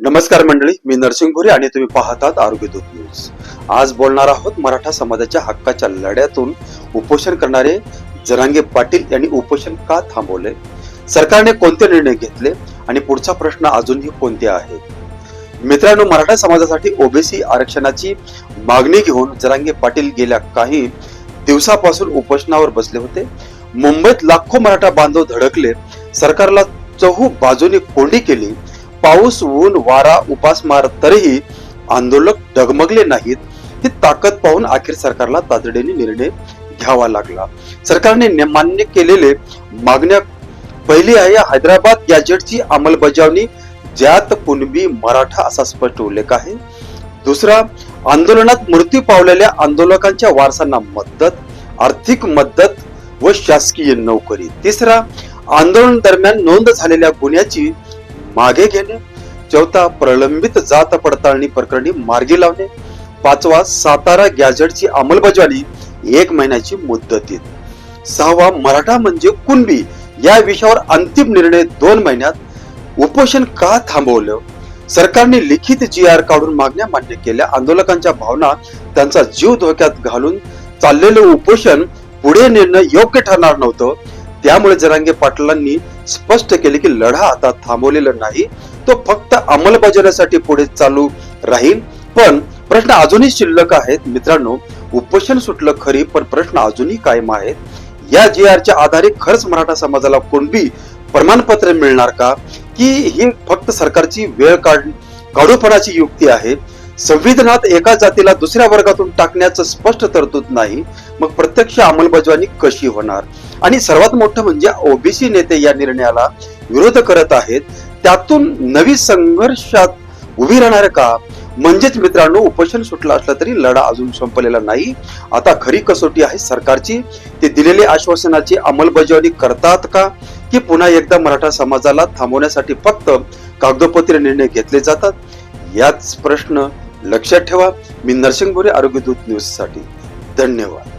नमस्कार मंडळी मी नरसिंह आणि तुम्ही पाहतात आरोग्य दूत न्यूज. आज बोलणार आहोत मराठा समाजाच्या हक्काच्या लढ्यातून उपोषण करणारे जरांगे पाटील यांनी उपोषण का थांबवले? सरकारने कोणते निर्णय घेतले? आणि पुढचा प्रश्न अजूनही कोणते आहे? मित्रांनो मराठा समाजासाठी ओबीसी आरक्षणाची मागणी घेऊन जरांगे पाटील गेल्या काही दिवसापासून उपोषणावर बसले होते. मुंबईत लाखो मराठा बांधव धडकले. सरकारला चहू बाजूने कोंडी केली. पाऊस ऊन वारा उपासमार तरीही आंदोलक डगमगले नाहीत. ही ताकद पाहून अखेर सरकारला तातडीने निर्णय घ्यावा लागला. सरकारने मान्य केलेले मागण्या पहिली आहे हैदराबाद गॅजेटची अंमलबजावणी ज्यात कुणबी मराठा असा स्पष्ट उल्लेख आहे. दुसरा आंदोलनात मृत्यू पावलेल्या आंदोलकांच्या वारसांना मदत आर्थिक मदत व शासकीय नोकरी. तिसरा आंदोलन दरम्यान नोंद झालेल्या गुन्ह्याची मागे घेणे चौथा प्रलंबित जात पडताळणी प्रकरणी मार्गी लावणे पाचवा सातारा गॅझेटची अंमलबजावणी एक महिन्याची मुदतीत सहावा मराठा म्हणजे कुणबी या विषयावर अंतिम निर्णय दोन महिन्यात उपोषण का थांबवलं? सरकारने लिखित जी आर काढून मागण्या मान्य केल्या. आंदोलकांच्या भावना त्यांचा जीव धोक्यात घालून चाललेलं उपोषण पुढे नेणं योग्य ठरणार नव्हतं. त्यामुळे जरांगे पाटलांनी स्पष्ट केले की लढा आता थांबवलेला नाही. तो फक्त अंमलबजावण्यासाठी पुढे चालू राहील. पण प्रश्न अजूनही शिल्लक आहेत. मित्रांनो उपोषण सुटलं खरी पण प्रश्न अजूनही कायम आहेत. या जी आरच्या आधारे खरंच मराठा समाजाला कोणबी प्रमाणपत्र मिळणार का? की ही फक्त सरकारची वेळ काढ काढूपणाची युक्ती आहे? संविधानात एका जातीला दुसऱ्या वर्गातून टाकण्याचं स्पष्ट तरतूद नाही मग प्रत्यक्ष अंमलबजावणी कशी होणार? आणि सर्वात मोठं म्हणजे ओबीसी नेते या निर्णयाला विरोध करत आहेत त्यातून नवी संघर्षात उभी राहणार का? म्हणजेच मित्रांनो उपोषण सुटलं असलं तरी लढा अजून संपलेला नाही. आता खरी कसोटी आहे सरकारची. ते दिलेले आश्वासनाची अंमलबजावणी करतात का? की पुन्हा एकदा मराठा समाजाला थांबवण्यासाठी फक्त कागदोपत्री निर्णय घेतले जातात? याच प्रश्न लक्षात ठेवा. मी नरसिंग भोरे आरोग्य दूत न्यूजसाठी धन्यवाद.